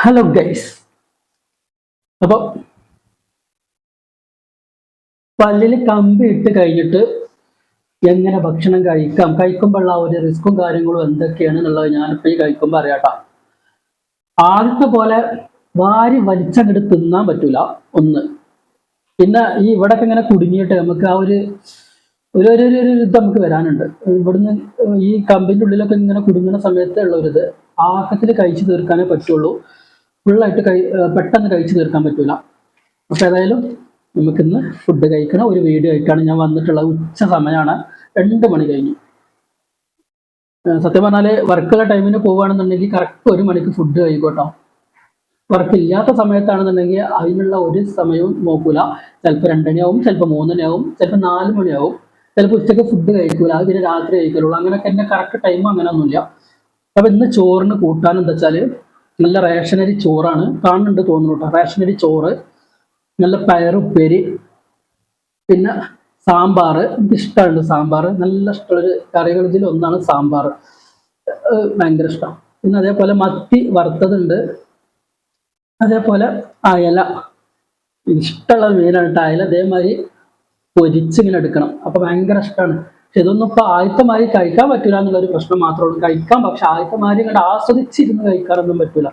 Hello guys അപ്പൊ പല്ലിൽ കമ്പി ഇട്ട് കഴിഞ്ഞിട്ട് എങ്ങനെ ഭക്ഷണം കഴിക്കാം? കഴിക്കുമ്പോഴുള്ള ഒരു റിസ്ക്കും കാര്യങ്ങളും എന്തൊക്കെയാണ് എന്നുള്ളത് ഞാനിപ്പോ ഈ കഴിക്കുമ്പോൾ അറിയാട്ടാ. ആദ്യത്തെ പോലെ വാരി വലിച്ചങ്ങോട്ട് തിന്നാൻ പറ്റൂല. ഒന്ന്. പിന്നെ ഈ ഇവിടൊക്കെ ഇങ്ങനെ കുടുങ്ങിയിട്ട് നമുക്ക് ആ ഒരു ഒരു ഒരു ഒരു ഇത് നമുക്ക് വരാനുണ്ട്. ഇവിടുന്ന് ഈ കമ്പിന്റെ ഉള്ളിലൊക്കെ ഇങ്ങനെ കുടുങ്ങുന്ന സമയത്ത് ഉള്ള ഒരു ഇത് ആക്കത്തിൽ കഴിച്ചു തീർക്കാനേ പറ്റുള്ളൂ. ഫുള്ളായിട്ട് കഴി പെട്ടെന്ന് കഴിച്ചു തീർക്കാൻ പറ്റൂല. അപ്പൊ ഏതായാലും നമുക്കിന്ന് ഫുഡ് കഴിക്കണ ഒരു വീഡിയോ ആയിട്ടാണ് ഞാൻ വന്നിട്ടുള്ളത്. ഉച്ച സമയമാണ് രണ്ട് മണി കഴിഞ്ഞു. സത്യം പറഞ്ഞാൽ വർക്കുള്ള ടൈമിന് പോവുകയാണെന്നുണ്ടെങ്കിൽ കറക്റ്റ് ഒരു മണിക്ക് ഫുഡ് കഴിക്കോട്ടോ. വർക്കില്ലാത്ത സമയത്താണെന്നുണ്ടെങ്കിൽ അതിനുള്ള ഒരു സമയവും നോക്കൂല. ചിലപ്പോൾ രണ്ടണിയാവും ചിലപ്പോൾ മൂന്നണിയാവും ചിലപ്പോൾ നാല് മണിയാവും ചിലപ്പോൾ ഉച്ചയ്ക്ക് ഫുഡ് കഴിക്കൂല. അത് പിന്നെ രാത്രി കഴിക്കലുള്ളൂ. അങ്ങനെയൊക്കെ എന്നെ കറക്റ്റ് ടൈം അങ്ങനെയൊന്നുമില്ല അപ്പൊ ഇന്ന് ചോറിന് കൂട്ടാൻ എന്താ വെച്ചാൽ നല്ല റേഷനരി ചോറാണ്. കാണുന്നുണ്ട് തോന്നുന്നു റേഷനരി ചോറ് നല്ല പയറുപ്പേരി പിന്നെ സാമ്പാർ എനിക്ക് ഇഷ്ടമുണ്ട് സാമ്പാർ നല്ല ഇഷ്ടമുള്ളൊരു കറികളിൽ ഒന്നാണ് സാമ്പാർ. ഭയങ്കര ഇഷ്ടം. പിന്നെ അതേപോലെ മത്തി വറുത്തതുണ്ട്. അതേപോലെ അയല. ഇഷ്ടമുള്ള മീനാണ് അയല അതേമാതിരി പൊരിച്ചിങ്ങനെ എടുക്കണം. അപ്പൊ ഭയങ്കര ഇഷ്ടമാണ്. പക്ഷെ ഇതൊന്നും ഇപ്പൊ ആയത്തമാരി കഴിക്കാൻ പറ്റൂല എന്നുള്ളൊരു പ്രശ്നം മാത്രമേ ഉള്ളൂ. കഴിക്കാം പക്ഷെ ആയത്തമാരി കണ്ട് ആസ്വദിച്ചിരുന്ന് കഴിക്കാനൊന്നും പറ്റൂല.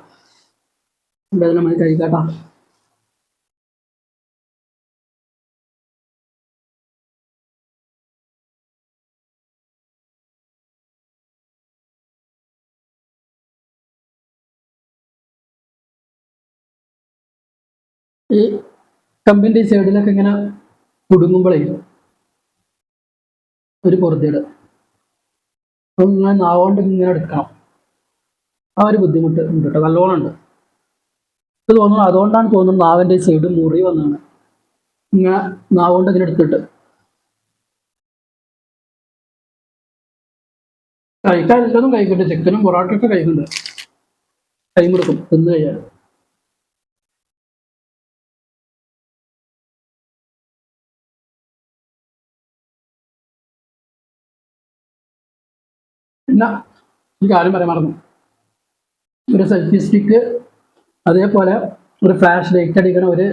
വേദനമായി കഴിക്കാട്ടാ. ഈ കമ്പിന്റെ ഈ സൈഡിലൊക്കെ ഇങ്ങനെ കുടുങ്ങുമ്പോഴേ ഒരു പൊറുതിയുടെ. അപ്പം ഇങ്ങനെ നാവുകൊണ്ട് ഇങ്ങനെ എടുക്കണം. ആ ഒരു ബുദ്ധിമുട്ട് ഉണ്ട് കേട്ടോ. നല്ലോണം ഉണ്ട്. ഇത് തോന്നുന്നു അതുകൊണ്ടാണ് തോന്നുന്നത് നാവിന്റെ ഈ സൈഡ് മുറി വന്നാണ്. ഇങ്ങനെ നാവുകൊണ്ട് ഇങ്ങനെ എടുത്തിട്ട്. എല്ലാതും കഴിക്കട്ടെ ചിക്കനും പൊറോട്ടയൊക്കെ കഴിക്കുന്നുണ്ട് എടുക്കും തിന്നു കഴിയാൻ പിന്നെ ഒരു കാര്യം പറയാൻ മറന്നു. ഒരു സെൽഫി സ്റ്റിക്ക് അതേപോലെ ഒരു ഫ്ലാഷ് ലൈറ്റ് അടിക്കണ ഒരു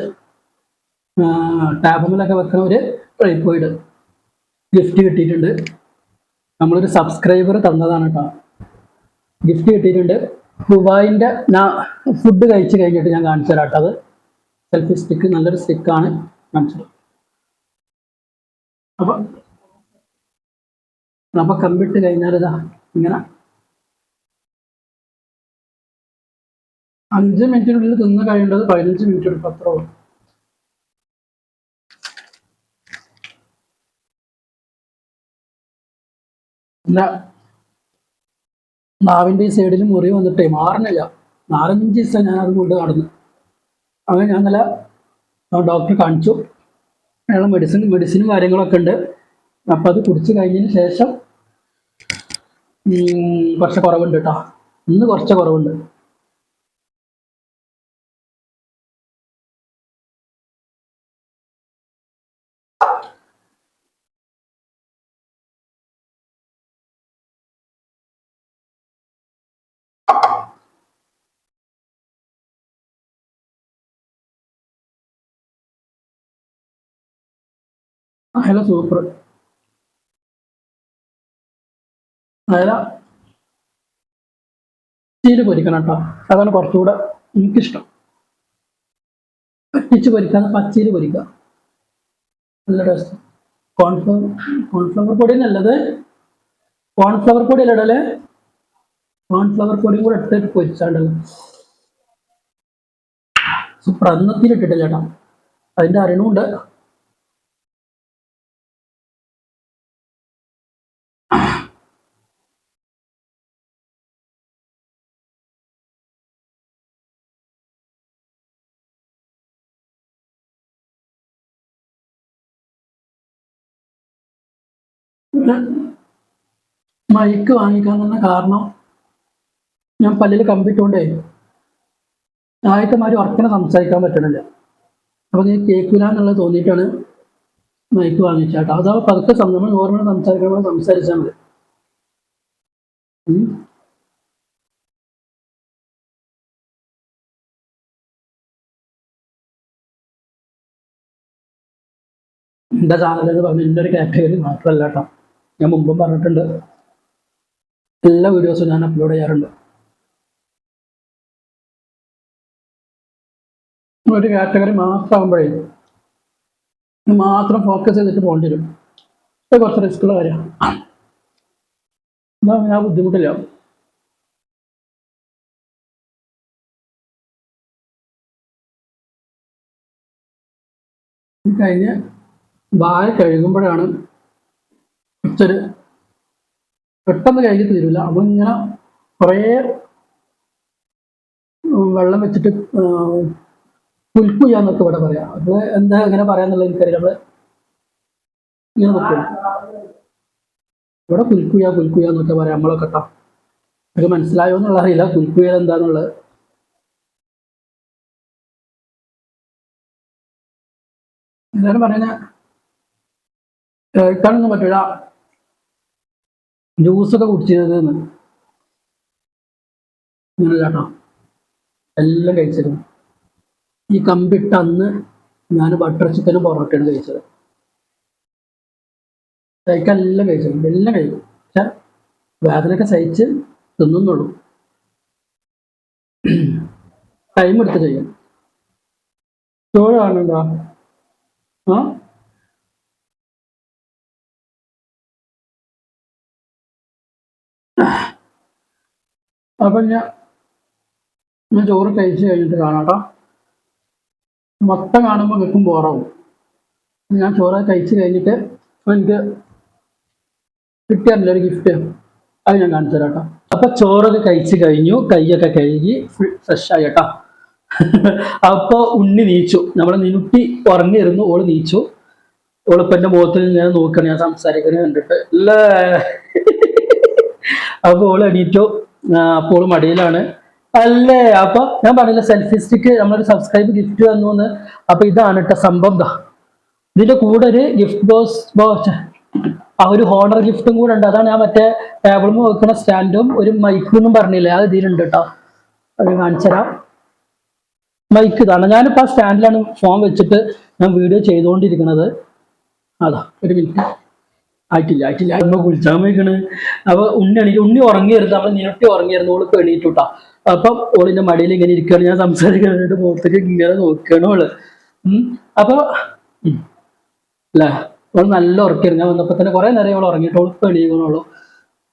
ടാബിലൊക്കെ വെക്കണ ഒരു ട്രൈപ്പോയിഡ് ഗിഫ്റ്റ് കിട്ടിയിട്ടുണ്ട്. നമ്മളൊരു സബ്സ്ക്രൈബർ തന്നതാണ് കേട്ടോ ഗിഫ്റ്റ് കിട്ടിയിട്ടുണ്ട്. ദുബായിന്റെ ഞാൻ ഫുഡ് കഴിച്ച് കഴിഞ്ഞിട്ട് ഞാൻ കാണിച്ചു തരാം കേട്ടോ അത്. സെൽഫി സ്റ്റിക്ക് നല്ലൊരു സ്റ്റിക്കാണ് കാണിച്ചത്. അപ്പം അപ്പൊ കമ്പിട്ട് കഴിഞ്ഞാൽ ഇതാ ഇങ്ങനെ. അഞ്ച് മിനിറ്റിനുള്ളിൽ തിന്ന് കഴിയേണ്ടത് പതിനഞ്ച് മിനിറ്റ് എടുക്കും അത്ര ഉള്ളൂ. നാവിന്റെ ഈ സൈഡിൽ മുറി വന്നിട്ടേ മാറണില്ല. നാലഞ്ച് ദിവസം ഞാൻ അത് കൊണ്ട് നടന്നു. അങ്ങനെ ഞാൻ നല്ല ഡോക്ടറെ കാണിച്ചു. അയാളെ മെഡിസിൻ മെഡിസിനും കാര്യങ്ങളൊക്കെ ഉണ്ട്. അപ്പം അത് കുടിച്ച് കഴിഞ്ഞതിന് ശേഷം കുറച്ച് കുറവുണ്ട് കേട്ടോ ഇന്ന് കുറച്ച് കുറവുണ്ട്. Hello super. അയല പച്ചയിൽ പൊരിക്കണം കേട്ടോ. അതാണ് കുറച്ചുകൂടെ എനിക്കിഷ്ടം. പറ്റിച്ച് പൊരിക്കാന്ന് പച്ചയിൽ പൊരിക്കുക. നല്ല ടേസ്റ്റ് കോൺഫ്ലവർ കോൺഫ്ലവർ പൊടി നല്ലത്. കോൺഫ്ലവർ പൊടി അല്ല ഇടൽ. കോൺഫ്ലവർ പൊടിയും കൂടെ എടുത്തിട്ട് പൊരിച്ചാണ്ടല്ലോ സൂപ്പർ അന്നത്തിൽ ഇട്ടിട്ടില്ല ചേട്ടാ അതിന്റെ അറിയണമുണ്ട് ഒരു മൈക്ക് വാങ്ങിക്കാൻ തന്ന കാരണം ഞാൻ പല്ലിൽ കമ്പിട്ടുകൊണ്ടേ ആയക്കമാർ ഉറക്കനെ സംസാരിക്കാൻ പറ്റണില്ല. അപ്പം ഞാൻ കേൾക്കില്ല എന്നുള്ളത് തോന്നിയിട്ടാണ് മൈക്ക് വാങ്ങിച്ചാട്ടോ അതാ പതുക്കെ നമ്മൾ ഓർമ്മ സംസാരിക്കണം സംസാരിച്ചാൽ മതി. എന്റെ ചാനലെന്ന് പറഞ്ഞു എന്റെ ഒരു കാറ്റഗറി മാത്രമല്ല കേട്ടോ. ഞാൻ മുമ്പും പറഞ്ഞിട്ടുണ്ട്. എല്ലാ വീഡിയോസും ഞാൻ അപ്ലോഡ് ചെയ്യാറുണ്ട്. ഒരു കാറ്റഗറി മാത്രമാകുമ്പോഴേ മാത്രം ഫോക്കസ് ചെയ്തിട്ട് പോകേണ്ടി വരും. ഇത് കുറച്ച് റിസ്ക്കുള്ള കാര്യമാണ്. എന്താ ഞാൻ ബുദ്ധിമുട്ടില്ല. കഴിഞ്ഞ് വായ കഴുകുമ്പോഴാണ് കുറച്ചൊരു പെട്ടെന്ന് കഴുകി തീരില്ല ഇങ്ങനെ കുറേ വെള്ളം വെച്ചിട്ട് പുൽക്കുയ്യാന്നൊക്കെ ഇവിടെ പറയാം. അത് എന്താ എങ്ങനെ പറയാന്നുള്ളത് എനിക്കറിയില്ല. നമ്മൾ ഇങ്ങനെ നോക്കും ഇവിടെ പുൽക്കുയ പുൽക്കുയ എന്നൊക്കെ പറയാം നമ്മളൊക്കെ കേട്ടോ. അത് മനസ്സിലായോ എന്നുള്ള അറിയില്ല. പുൽക്കുയ എന്താന്നുള്ളത്. എല്ലാവരും പറയുന്ന കേൾക്കാനൊന്നും പറ്റില്ല ജ്യൂസൊക്കെ കുടിച്ചത് കേട്ടോ. എല്ലാം കഴിച്ചിരുന്നു. ഈ കമ്പിട്ട അന്ന് ഞാൻ ബട്ടർ ചിക്കനും പൊറോട്ടയാണ് കഴിച്ചത്. കഴിക്കാൻ എല്ലാം കഴിച്ചിരുന്നു. എല്ലാം കഴിക്കും പക്ഷെ വേദനയൊക്കെ സഹിച്ച് തിന്നുന്നുള്ളൂ. ടൈം എടുത്ത് ചെയ്യാം ചോറ് കാണുന്നുണ്ടോ ആ? അപ്പൊ ഞാൻ ഞാൻ ചോറ് കഴിച്ച് കഴിഞ്ഞിട്ട് കാണാട്ടോ. മൊത്തം കാണുമ്പോൾ നിൽക്കും ബോറാവും. ഞാൻ ചോറ് കഴിച്ച് കഴിഞ്ഞിട്ട് എനിക്ക് കിട്ടിയാറില്ല ഒരു ഗിഫ്റ്റ് അത് ഞാൻ കാണിച്ചു തരാം കേട്ടോ അപ്പൊ ചോറൊക്കെ കഴിച്ച് കഴിഞ്ഞു. കൈയൊക്കെ കഴുകി ഫുൾ ഫ്രഷ് കേട്ടോ. അപ്പൊ ഉണ്ണി നീച്ചു. നമ്മളെ നിനുട്ടി ഉറങ്ങിയിരുന്നു. ഓൾ നീച്ചു. ഓളിപ്പോ എന്റെ മുഖത്തിൽ ഞാൻ നോക്കണം. ഞാൻ സംസാരിക്കുന്നത് കണ്ടിട്ട്. അല്ലേ? അപ്പൊ ഓൾ എണീറ്റു. അപ്പോൾ മടിയിലാണ് അല്ലേ? അപ്പൊ ഞാൻ പറഞ്ഞില്ല സെൽഫി സ്റ്റിക്ക് നമ്മളൊരു സബ്സ്ക്രൈബ് ഗിഫ്റ്റ് തന്നു എന്ന് അപ്പൊ ഇതാണ് കേട്ടോ സംഭവം ഇതിന്റെ കൂടെ ഒരു ഗിഫ്റ്റ് ബോക്സ് ബോക്സ് ആ ഒരു ഹോണർ ഗിഫ്റ്റും കൂടെ ഉണ്ട്. അതാണ് ഞാൻ മറ്റേ ടേബിളും വെക്കുന്ന സ്റ്റാൻഡും ഒരു മൈക്കും എന്നും പറഞ്ഞില്ലേ? അത് ഇതിലുണ്ട് കേട്ടോ അത് കാണിച്ചു തരാം. മൈക്ക് ഇതാണ്. ഞാനിപ്പോ ആ സ്റ്റാൻഡിലാണ് ഫോൺ വെച്ചിട്ട് ഞാൻ വീഡിയോ ചെയ്തുകൊണ്ടിരിക്കുന്നത് അതാ ഒരു മിനിറ്റ് ആയിട്ടില്ല ആയിട്ടില്ല. അമ്മ കുളിച്ചാൻ പോയിക്കണ്. അപ്പൊ ഉണ്ണി എണീറ്റ് ഉണ്ണി ഉറങ്ങിയിരുന്നു നമ്മൾ നിരട്ടി ഉറങ്ങിയിരുന്നു. ഓൾ പെണീട്ടുട്ടാ അപ്പം ഓളിന്റെ മടിയിൽ ഇങ്ങനെ ഇരിക്കുകയാണ് ഞാൻ സംസാരിക്കാനായിട്ട് മുഖത്തേക്ക് ഇങ്ങനെ നോക്കുകയാണ് ഓൾ. അപ്പൊ. അല്ലേ? ഓൾ നല്ല ഉറക്കിയിരുന്നു. ഞാൻ വന്നപ്പോ തന്നെ കുറെ നേരം ഓൾ ഉറങ്ങിയിട്ട് ഓൾക്ക്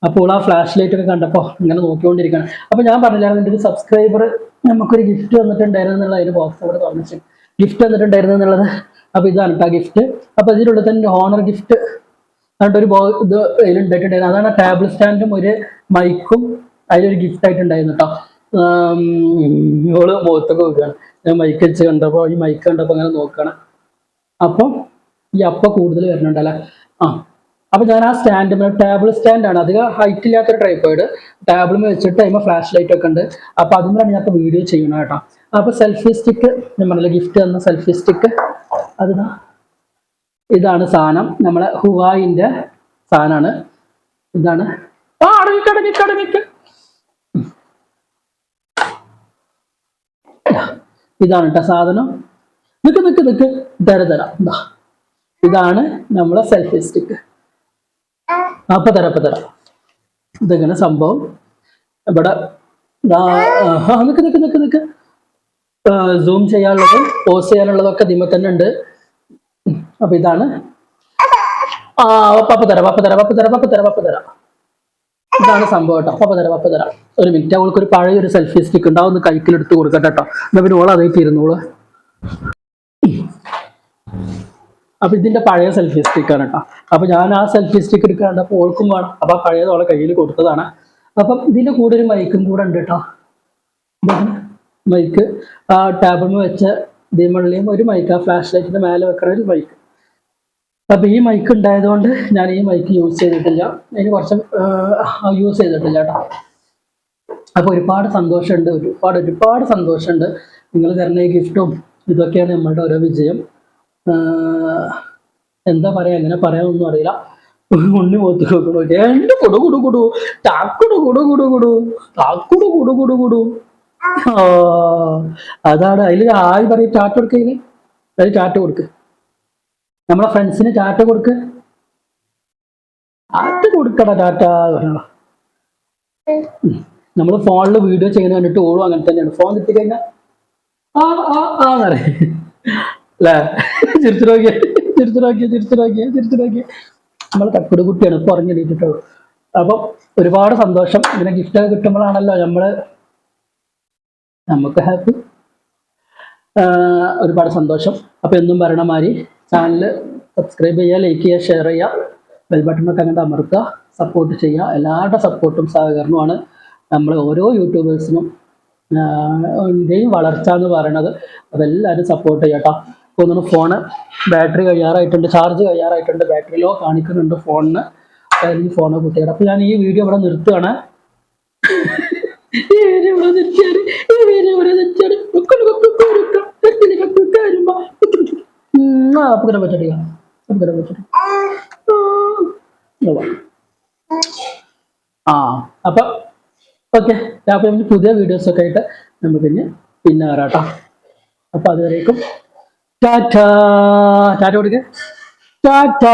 അപ്പൊ അപ്പോൾ ആ ഫ്ലാഷ് ലൈറ്റ് ഒക്കെ കണ്ടപ്പോൾ ഇങ്ങനെ നോക്കിക്കൊണ്ടിരിക്കുകയാണ് അപ്പോൾ ഞാൻ പറഞ്ഞില്ലായിരുന്നു എന്റെ ഒരു സബ്സ്ക്രൈബർ നമുക്കൊരു ഗിഫ്റ്റ് വന്നിട്ടുണ്ടായിരുന്നു എന്നുള്ള അതിന് ബോക്സ് അവിടെ തുറന്നിച്ചു. ഗിഫ്റ്റ് വന്നിട്ടുണ്ടായിരുന്നു എന്നുള്ളത്. അപ്പോൾ ഇതാണ് കേട്ടോ ഗിഫ്റ്റ് അപ്പോൾ ഇതിലുള്ള തന്നെ ഹോണർ ഗിഫ്റ്റ് അതുകൊണ്ട് ഒരു ബോ ഇത് അതിലുണ്ടായിട്ടുണ്ടായിരുന്നു അതാണ് ടേബിൾ സ്റ്റാൻഡും ഒരു മൈക്കും അതിലൊരു ഗിഫ്റ്റ് ആയിട്ടുണ്ടായിരുന്നു കേട്ടോ ഇവൾ മുഖത്തൊക്കെ നോക്കുകയാണ്. ഞാൻ മൈക്ക് വെച്ച് കണ്ടപ്പോൾ ഈ മൈക്ക് കണ്ടപ്പോൾ അങ്ങനെ നോക്കുകയാണ്. അപ്പോൾ ഈ അപ്പ കൂടുതൽ വരുന്നുണ്ടല്ലേ? ആ അപ്പൊ ഞാൻ ആ സ്റ്റാൻഡ് ടേബിൾ സ്റ്റാൻഡ് ആണ്. അധികം ഹൈറ്റ് ഇല്ലാത്തൊരു ട്രൈപ്പോയിഡ് ടേബിളിൽ വെച്ചിട്ട് അതിന് ഫ്ലാഷ് ലൈറ്റ് ഒക്കെ ഉണ്ട്. അപ്പൊ അതുകൊണ്ടാണ് ഞാൻ വീഡിയോ ചെയ്യണം കേട്ടോ. അപ്പൊ സെൽഫി സ്റ്റിക്ക് ഞാൻ പറഞ്ഞില്ല ഗിഫ്റ്റ് തന്ന സെൽഫി സ്റ്റിക്ക് അത് ദാ ഇതാണ് സാധനം. നമ്മളെ ഹുവായിന്റെ സാധനമാണ് ഇതാണ്. ആ ഇതാണ് കേട്ടോ സാധനം. നിക്ക് നിക്ക് നിക്ക്. തര തരാം. ഇതാ ഇതാണ് നമ്മളെ സെൽഫി സ്റ്റിക്ക് അപ്പൊ തരാം അപ്പൊ തരാം. ഇതെങ്ങനെ സംഭവം? ഇവിടെ നിക്ക് നിക്ക് നിക്ക് നിക്ക്. സൂം ചെയ്യാനുള്ളതും പോസ് ചെയ്യാനുള്ളതൊക്കെ ഇതിമ തന്നെ ഉണ്ട്. അപ്പൊ ഇതാണ്. ആ പപ്പ തരാം പപ്പ തരാം പപ്പ തരാം പപ്പ തരാം പപ്പ തരാം. ഇതാണ് സംഭവം കേട്ടോ. പപ്പ തരാം പപ്പ തരാം. ഒരു മിനിറ്റ് അവൾക്ക് ഒരു പഴയ ഒരു സെൽഫി സ്റ്റിക്ക് ഉണ്ടാവും ഒന്ന് കൈക്കിലെടുത്ത് കൊടുക്കട്ടെ കേട്ടോ. എന്നാ പിന്നെ ഓൾ അതായിട്ട് ഇരുന്നോളൂ. അപ്പൊ ഇതിന്റെ പഴയ സെൽഫി സ്റ്റിക്ക് ആണ് കേട്ടോ. അപ്പൊ ഞാൻ ആ സെൽഫി സ്റ്റിക്ക് എടുക്കാണ്ട് അപ്പൊ ഓൾക്കും വേണം. അപ്പൊ പഴയത് അവളെ കയ്യിൽ കൊടുത്തതാണ്. അപ്പം ഇതിന്റെ കൂടെ ഒരു മൈക്കും കൂടെ ഉണ്ട് കേട്ടോ. മൈക്ക് ആ ടേബിളിൽ വെച്ച ദിമള്ളിയും ഒരു മൈക്ക് ആ ഫ്ലാഷ് ലൈറ്റിന്റെ മേലെ വെക്കുന്ന ഒരു മൈക്ക് അപ്പൊ ഈ മൈക്ക് ഉണ്ടായതുകൊണ്ട് ഞാൻ ഈ മൈക്ക് യൂസ് ചെയ്തിട്ടില്ല. അതിന് കുറച്ച് യൂസ് ചെയ്തിട്ടില്ല കേട്ടോ. അപ്പൊ ഒരുപാട് സന്തോഷമുണ്ട് ഒരുപാട് ഒരുപാട് സന്തോഷമുണ്ട്. നിങ്ങൾ തരുന്ന ഈ ഗിഫ്റ്റും ഇതൊക്കെയാണ് നമ്മളുടെ ഓരോ വിജയം. എന്താ പറയാ എങ്ങനെ പറയാനൊന്നും അറിയില്ല. ഉണ്ണി പോത്ത് കൊടുക്കണു രണ്ട് കുടു കുടു കുടു. താക്കുടു കുടു കുടു കുടു താക്കുടു കുടു കുടു കുടു. ആ അതാണ് അതിൽ ആയി പറയും? ടാറ്റ കൊടുക്കുക അതിൽ ടാറ്റ കൊടുക്ക്. നമ്മളെ ഫ്രണ്ട്സിന് ചാറ്റ് കൊടുക്ക്. ടാറ്റ കൊടുക്കടാ ടാറ്റ നമ്മൾ ഫോണിൽ വീഡിയോ ചെയ്യുന്ന കണ്ടിട്ട് ഓടും അങ്ങനെ തന്നെയാണ്. ഫോൺ കിട്ടിക്കഴിഞ്ഞാൽ ആ ആ ആ എന്നറിയാം അല്ലേ? ചിരിച്ചു നോക്കിയ ചിരിച്ചു നോക്കിയ ചിരിച്ചു നോക്കിയ ചിരിച്ചു നോക്കിയ. നമ്മൾ തക്കുട് കുട്ടിയാണ് പറഞ്ഞിട്ടുള്ളൂ അപ്പം ഒരുപാട് സന്തോഷം. ഇങ്ങനെ ഗിഫ്റ്റ് ഒക്കെ കിട്ടുമ്പോഴാണല്ലോ നമ്മൾ നമുക്ക് ഹാപ്പി ഒരുപാട് സന്തോഷം. അപ്പൊ എന്നും പറയണ മാതിരി ചാനൽ സബ്സ്ക്രൈബ് ചെയ്യുക ലൈക്ക് ചെയ്യുക ഷെയർ ചെയ്യുക. ബെൽ ബട്ടണൊക്കെ അങ്ങോട്ട് അമർത്തുക. സപ്പോർട്ട് ചെയ്യുക. എല്ലാവരുടെ സപ്പോർട്ടും സഹകരണമാണ് നമ്മൾ ഓരോ യൂട്യൂബേഴ്സിനും ഇന്ത്യയും വളർച്ച എന്ന് പറയണത്. അതെല്ലാവരും സപ്പോർട്ട് ചെയ്യട്ടോ തോന്നുന്നു ഫോണ് ബാറ്ററി കഴിയാറായിട്ടുണ്ട് ചാർജ് കഴിയാറായിട്ടുണ്ട് ബാറ്ററി ലോ കാണിക്കുന്നുണ്ട് ഫോണിന് ഈ ഫോണ് കുത്തിയുടെ. അപ്പോൾ ഞാൻ ഈ വീഡിയോ ഇവിടെ നിർത്തുകയാണ് പറ്റടി ആ അപ്പം ഓക്കെ അപ്പോൾ ഇനി പുതിയ വീഡിയോസ് ഒക്കെ ആയിട്ട് നമുക്ക് ഇനി പിന്നെ വരാട്ടോ അപ്പൊ അതുവരേക്കും ടാറ്റ ടാറ്റ കൊടുക്കേ. ടാറ്റ.